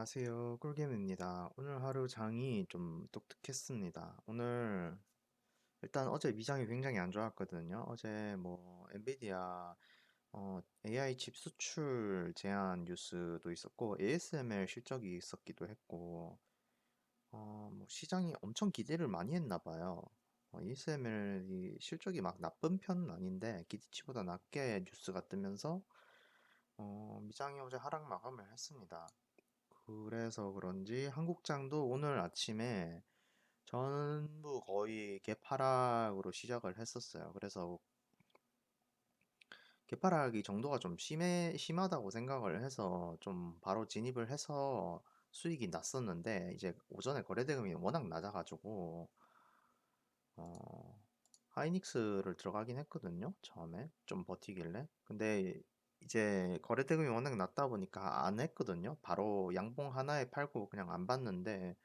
안녕하세요. 꿀게임입니다. 오늘 하루 장이 좀 독특했습니다. 오늘 일단 어제 미장이 굉장히 안 좋았거든요. 어제 뭐 엔비디아 어, AI 칩 수출 제한 뉴스도 있었고 ASML 실적이 있었기도 했고 어, 뭐 시장이 엄청 기대를 많이 했나 봐요. 어, ASML이 실적이 막 나쁜 편은 아닌데 기대치보다 낮게 뉴스가 뜨면서 어, 미장이 어제 하락 마감을 했습니다. 그래서 그런지 한국장도 오늘 아침에 전부 거의 개파락으로 시작을 했었어요. 그래서 개파락이 정도가 좀 심해, 심하다고 생각을 해서 좀 바로 진입을 해서 수익이 났었는데 이제 오전에 거래대금이 워낙 낮아가지고 어, 하이닉스를 들어가긴 했거든요. 처음에 좀 버티길래. 근데 이제 거래 대금이 워낙 낮다 보니까 안 했거든요. 바로 양봉 하나에 팔고 그냥 안 봤는데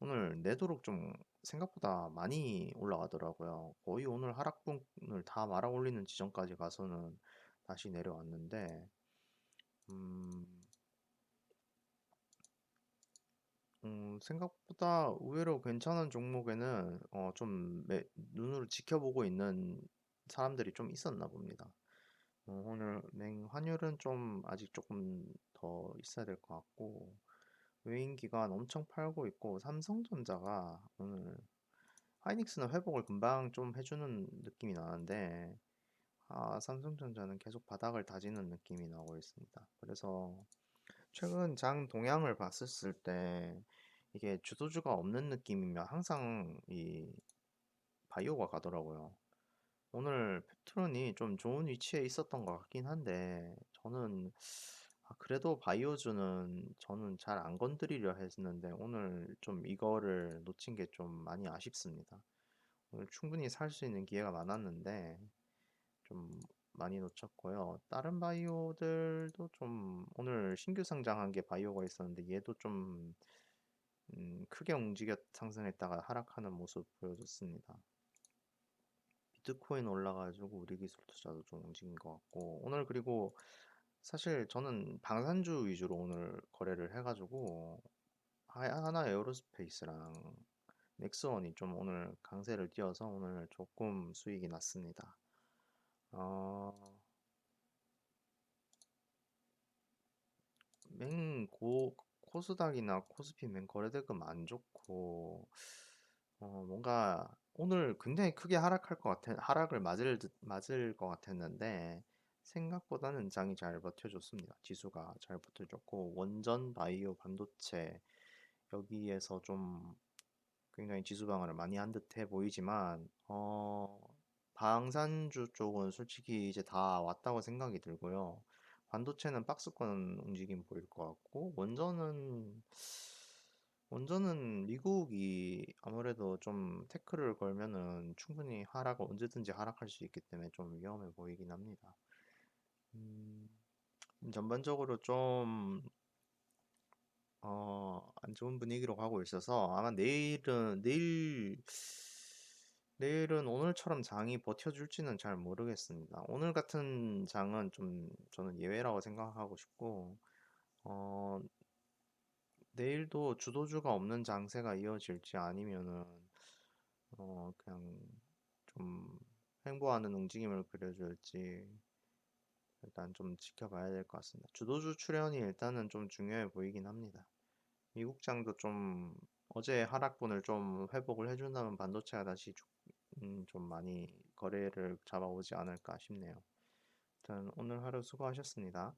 오늘 내도록 좀 생각보다 많이 올라가더라고요. 거의 오늘 하락분을 다 말아 올리는 지점까지 가서는 다시 내려왔는데 음, 음, 생각보다 의외로 괜찮은 종목에는 어, 좀 매- 눈으로 지켜보고 있는 사람들이 좀 있었나 봅니다. 어, 오늘 맹 환율은 좀 아직 조금 더 있어야 될 것 같고 외인 기관 엄청 팔고 있고 삼성전자가 오늘 하이닉스는 회복을 금방 좀 해주는 느낌이 나는데 아, 삼성전자는 계속 바닥을 다지는 느낌이 나고 있습니다. 그래서 최근 장 동향을 봤었을 때 이게 주도주가 없는 느낌이면 항상 이 바이오가 가더라고요. 오늘 펩트론이 좀 좋은 위치에 있었던 것 같긴 한데 저는 아, 그래도 바이오주는 저는 잘 안 건드리려 했는데 오늘 좀 이거를 놓친 게 좀 많이 아쉽습니다. 오늘 충분히 살 수 있는 기회가 많았는데 좀 많이 놓쳤고요. 다른 바이오들도 좀 오늘 신규 상장한 게 바이오가 있었는데 얘도 좀 음, 크게 움직여 상승했다가 하락하는 모습 보여줬습니다. 비트코인 올라가지고 우리 기술 투자도 좀 움직인 것 같고 오늘 그리고 사실 저는 방산주 위주로 오늘 거래를 해가지고 하- 하나 에어로스페이스랑 넥스원이 좀 오늘 강세를 띄어서 오늘 조금 수익이 났습니다. 어, 맹 고, 코스닥이나 코스피 맹 거래대금 안 좋고 어, 뭔가 오늘 굉장히 크게 하락할 것 같아 하락을 맞을 듯 맞을 것 같았는데 생각보다는 장이 잘 버텨줬습니다. 지수가 잘 버텨줬고 원전, 바이오, 반도체 여기에서 좀 굉장히 지수 방어를 많이 한 듯해 보이지만 어, 방산주 쪽은 솔직히 이제 다 왔다고 생각이 들고요. 반도체는 박스권 움직임 보일 것 같고 원전은 원전은 미국이 아무래도 좀 태클을 걸면은 충분히 하락을 언제든지 하락할 수 있기 때문에 좀 위험해 보이긴 합니다. 음, 전반적으로 좀 어, 안 좋은 분위기로 가고 있어서 아마 내일은 내일 내일은 오늘처럼 장이 버텨줄지는 잘 모르겠습니다. 오늘 같은 장은 좀 저는 예외라고 생각하고 싶고 어, 내일도 주도주가 없는 장세가 이어질지 아니면은 어, 그냥 좀 횡보하는 움직임을 그려줄지 일단 좀 지켜봐야 될 것 같습니다. 주도주 출현이 일단은 좀 중요해 보이긴 합니다. 미국장도 좀 어제 하락분을 좀 회복을 해준다면 반도체가 다시 주- 음, 좀 많이 거래를 잡아오지 않을까 싶네요. 일단 오늘 하루 수고하셨습니다.